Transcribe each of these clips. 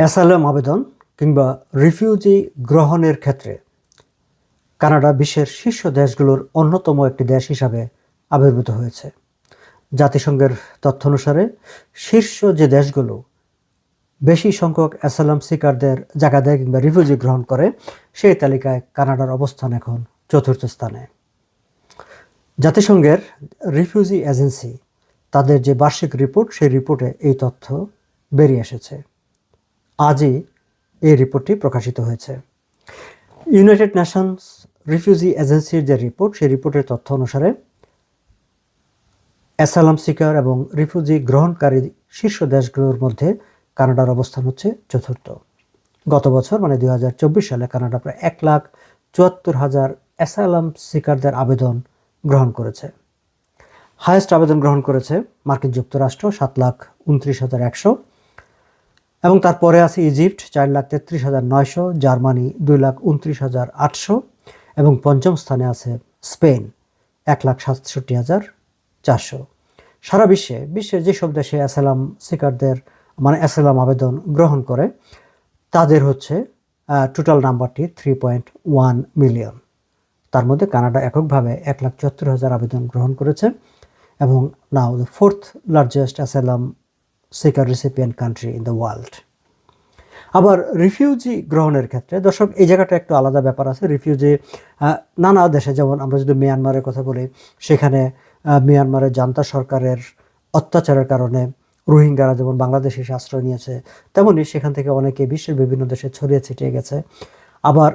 Asylum আবেদন কিংবা refugee গ্রহণের ক্ষেত্রে কানাডা বিশ্বের শীর্ষ দেশগুলোর অন্যতম একটি দেশ হিসাবে আবির্ভূত হয়েছে। জাতিসংঘের তথ্য অনুসারে শীর্ষ যে দেশগুলো বেশি সংখ্যক অ্যাসালাম সিকারদের জায়গা দেয় কিংবা রিফিউজি গ্রহণ করে, সেই তালিকায় কানাডার অবস্থান এখন চতুর্থ স্থানে। জাতিসংঘের রিফিউজি এজেন্সি তাদের যে বার্ষিক রিপোর্ট, সেই রিপোর্টে এই তথ্য বেরিয়ে এসেছে। আজই এই রিপোর্টটি প্রকাশিত হয়েছে। ইউনাইটেড নেশনস রিফিউজি এজেন্সির যে রিপোর্ট, সেই রিপোর্টের তথ্য অনুসারে অ্যাসালাম সিকার এবং রিফিউজি গ্রহণকারী শীর্ষ দেশগুলোর মধ্যে কানাডার অবস্থান হচ্ছে চতুর্থ। গত বছর মানে দু হাজার চব্বিশ সালে, কানাডা প্রায় এক লাখ চুয়াত্তর হাজার অ্যাসালাম সিকারদের আবেদন গ্রহণ করেছে। হায়েস্ট আবেদন গ্রহণ করেছে মার্কিন যুক্তরাষ্ট্র, সাত লাখ উনত্রিশ হাজার একশো। এবং তারপরে আছে ইজিপ্ট, চার লাখ তেত্রিশ হাজার নয়শো, জার্মানি দুই লাখ উনত্রিশ হাজার আটশো এবং পঞ্চম স্থানে আছে স্পেন, এক লাখ সাতষট্টি হাজার চারশো। সারা বিশ্বে, বিশ্বের যেসব দেশে অ্যাসালাম সিকারদের মানে অ্যাসালাম আবেদন গ্রহণ করে, তাদের হচ্ছে টোটাল নাম্বারটি থ্রি পয়েন্ট ওয়ান মিলিয়ন তার মধ্যে কানাডা এককভাবে এক লাখ চুয়াত্তর হাজার আবেদন গ্রহণ করেছে এবং now the fourth largest asylum seeker recipient country in the world আবার রিফিউজি গ্রহণের ক্ষেত্রে, দর্শক, এই জায়গাটা একটু আলাদা ব্যাপার আছে। রিফিউজি নানা দেশে, যেমন আমরা যদি মিয়ানমারের কথা বলি, সেখানে মিয়ানমারের জান্তা সরকারের অত্যাচারের কারণে রোহিঙ্গারা যেমন বাংলাদেশে এসে আশ্রয় নিয়েছে, তেমনি সেখান থেকে অনেকে বিশ্বের বিভিন্ন দেশে ছড়িয়ে ছিটিয়ে গেছে। আবার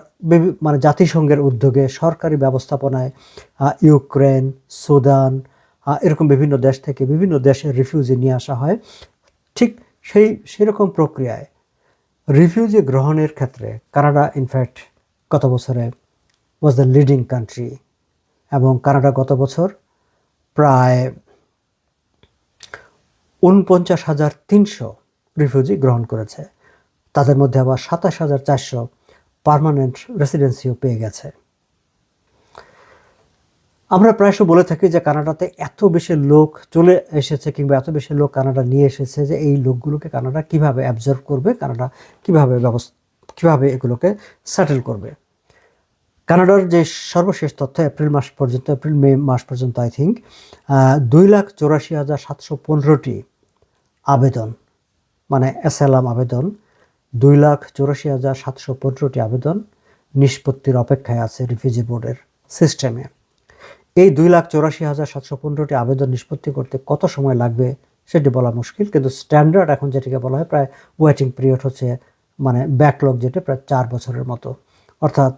মানে জাতিসংঘের উদ্যোগে সরকারি ব্যবস্থাপনায় ইউক্রেন, সুদান এরকম বিভিন্ন দেশ থেকে বিভিন্ন দেশে রিফিউজি নিয়ে আসা হয়। ঠিক সেই, সেরকম প্রক্রিয়ায় রিফিউজি গ্রহণের ক্ষেত্রে কানাডা ইনফ্যাক্ট গত বছরে ওয়াজ দ্য লিডিং কান্ট্রি এবং কানাডা গত বছর প্রায় উনপঞ্চাশ হাজার তিনশো রিফিউজি গ্রহণ করেছে। তাদের মধ্যে আবার সাতাশ হাজার চারশো পারমানেন্ট রেসিডেন্সিও পেয়ে গেছে। আমরা প্রায়শ বলে থাকি যে কানাডাতে এত বেশি লোক চলে এসেছে কিংবা এত বেশি লোক কানাডা নিয়ে এসেছে যে এই লোকগুলোকে কানাডা কীভাবে অ্যাবজর্ভ করবে, কানাডা কীভাবে ব্যবস্থা, কীভাবে এগুলোকে সেটেল করবে। কানাডার যে সর্বশেষ তথ্য এপ্রিল মাস পর্যন্ত, এপ্রিল, মে মাস পর্যন্ত আই থিঙ্ক দুই লাখ চৌরাশি হাজার সাতশো পনেরোটি আবেদন মানে এসএলএম আবেদন, দুই লাখ চৌরাশি হাজার সাতশো পনেরোটি আবেদন নিষ্পত্তির অপেক্ষায় আছে রিফিউজি বোর্ডের সিস্টেমে এই দুই লাখ চৌরাশি হাজার সাতশো পনেরোটি আবেদন নিষ্পত্তি করতে কত সময় লাগবে সেটি বলা মুশকিল, কিন্তু স্ট্যান্ডার্ড এখন যেটিকে বলা হয় প্রায় ওয়েটিং পিরিয়ড হচ্ছে মানে ব্যাকলগ যেটা প্রায় চার বছরের মতো। অর্থাৎ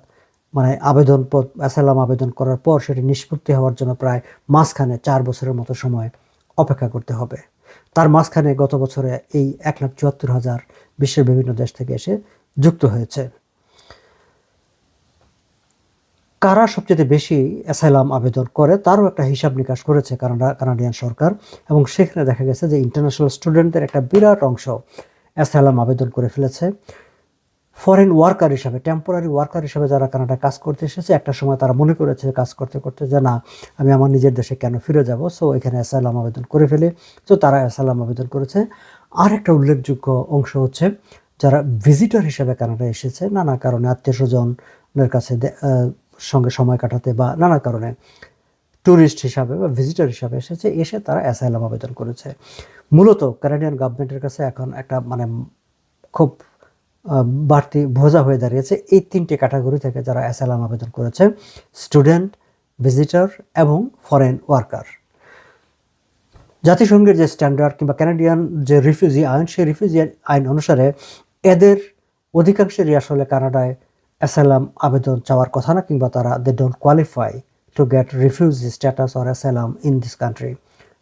মানে আবেদন অ্যাসালাম আবেদন করার পর সেটি নিষ্পত্তি হওয়ার জন্য প্রায় মাঝখানে চার বছরের মতো সময় অপেক্ষা করতে হবে। তার মাঝখানে গত বছরে এই এক লাখ চুয়াত্তর হাজার বিশ্বের বিভিন্ন দেশ থেকে এসে যুক্ত হয়েছে। কারা সবচেয়ে বেশি অ্যাসাইলাম আবেদন করে তারও একটা হিসাব নিকাশ করেছে কানাডা, কানাডিয়ান সরকার। এবং সেখানে দেখা গেছে যে ইন্টারন্যাশনাল স্টুডেন্টদের একটা বিরাট অংশ অ্যাসাইলাম আবেদন করে ফেলেছে। ফরেন ওয়ার্কার হিসাবে টেম্পোরারি ওয়ার্কার হিসাবে যারা কানাডা কাজ করতে এসেছে, একটা সময় তারা মনে করেছে কাজ করতে করতে যে না, আমি আমার নিজের দেশে কেন ফিরে যাব? সো এখানে অ্যাসাইলাম আবেদন করে ফেলে। তো তারা অ্যাসাইলাম আবেদন করেছে। আর একটা উল্লেখযোগ্য অংশ হচ্ছে যারা ভিজিটর হিসাবে কানাডা এসেছে, নানা কারণে আত্মীয় স্বজনের কাছে সঙ্গে সময় কাটাতে বা নানা কারণে ট্যুরিস্ট হিসাবে বা ভিজিটার হিসাবে এসেছে, এসে তারা অ্যাসাইলাম আবেদন করেছে। মূলত কানাডিয়ান গভর্নমেন্টের কাছে এখন একটা মানে খুব বাড়তি বোঝা হয়ে দাঁড়িয়েছে। এই তিনটে ক্যাটাগরি থেকে যারা অ্যাসাইলাম আবেদন করেছে স্টুডেন্ট ভিজিটার এবং ফরেন ওয়ার্কার জাতিসংঘের যে স্ট্যান্ডার্ড কিংবা ক্যানাডিয়ান যে রিফিউজি আইন, সেই রিফিউজি আইন অনুসারে এদের অধিকাংশেরই আসলে কানাডায় অ্যাসাইলাম আবেদন চাওয়ার কথা না কিংবা তারা they don't qualify to get refugee status or asylum in this country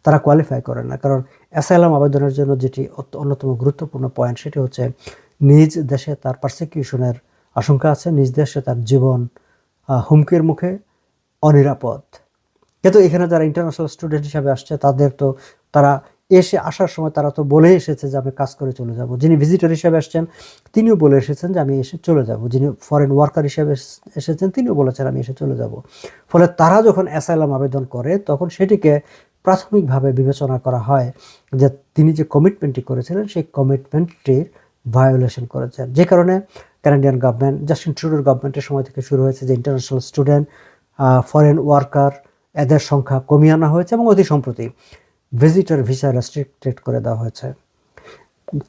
তারা কোয়ালিফাই করে না। কারণ অ্যাসাইলাম আবেদনের জন্য যেটি অন্যতম গুরুত্বপূর্ণ পয়েন্ট সেটি হচ্ছে নিজ দেশে তার পারসিকিউশনের আশঙ্কা আছে। নিজ দেশে তার জীবন হুমকির মুখে অনিরাপদ। কিন্তু এখানে যারা ইন্টারন্যাশনাল স্টুডেন্ট হিসাবে আসছে, তাদের তো তারা এসে আসার সময় তারা তো বলে এসেছে যে আমি কাজ করে চলে যাব। যিনি ভিজিটর হিসাবে আসছেন তিনিও বলে এসেছেন যে আমি এসে চলে যাব। যিনি ফরেন ওয়ার্কার হিসাবে এস- এসেছেন, তিনিও বলেছেন আমি এসে চলে যাব। ফলে তারা যখন অ্যাসাইলাম আবেদন করে, তখন সেটিকে প্রাথমিকভাবে বিবেচনা করা হয় যে তিনি যে কমিটমেন্টটি করেছিলেন, সেই কমিটমেন্টটির ভায়োলেশন করেছেন। যে কারণে কানাডিয়ান গভর্নমেন্ট জাস্টিন ট্রুডোর গভর্নমেন্টের সময় থেকে শুরু হয়েছে যে ইন্টারন্যাশনাল স্টুডেন্ট ফরেন ওয়ার্কার এদের সংখ্যা কমিয়ে আনা হয়েছে এবং অতি সম্প্রতি ভিজিটর ভিসা রেস্ট্রিক্টেড করে দেওয়া হয়েছে।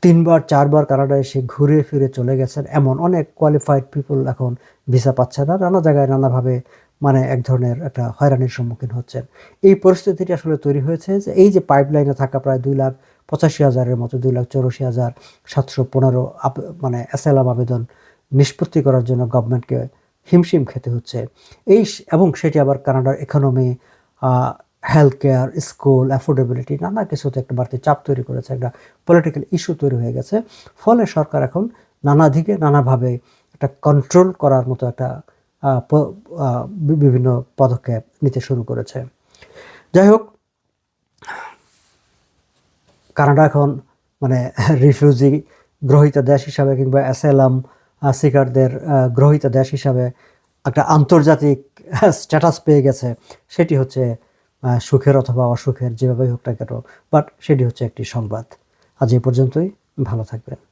তিনবার, চারবার কানাডায় এসে ঘুরে ফিরে চলে গেছেন এমন অনেক কোয়ালিফাইড পিপল এখন ভিসা পাচ্ছে না। নানা জায়গায় নানাভাবে মানে এক ধরনের একটা হয়রানির সম্মুখীন হচ্ছেন। এই পরিস্থিতিটি আসলে তৈরি হয়েছে যে এই যে পাইপলাইনে থাকা প্রায় দুই লাখ পঁচাশি হাজারের মতো, দুই লাখ চৌরাশি হাজার সাতশো পনেরো মানে অ্যাসাইলাম আবেদন নিষ্পত্তি করার জন্য গভর্নমেন্টকে হিমশিম খেতে হচ্ছে। এই এবং সেটি আবার কানাডার economy health care school affordability নানা কিছুতে একটা বাড়তি চাপ তৈরি করেছে, একটা পলিটিক্যাল ইস্যু তৈরি হয়ে গেছে। ফলে সরকার এখন নানা দিকে নানাভাবে একটা কন্ট্রোল করার মতো একটা বিভিন্ন পদক্ষেপ নিতে শুরু করেছে। যাই হোক, কানাডা এখন মানে রিফিউজি গ্রহীতা দেশ হিসাবে কিংবা অ্যাসেলাম সিকারদের গ্রহীতা দেশ হিসাবে একটা আন্তর্জাতিক স্ট্যাটাস পেয়ে গেছে। সেটি হচ্ছে সুখের অথবা অসুখের যেভাবেই হোক না কেন বাট সেটি হচ্ছে একটি সংবাদ। আজ এ পর্যন্তই, ভালো থাকবেন।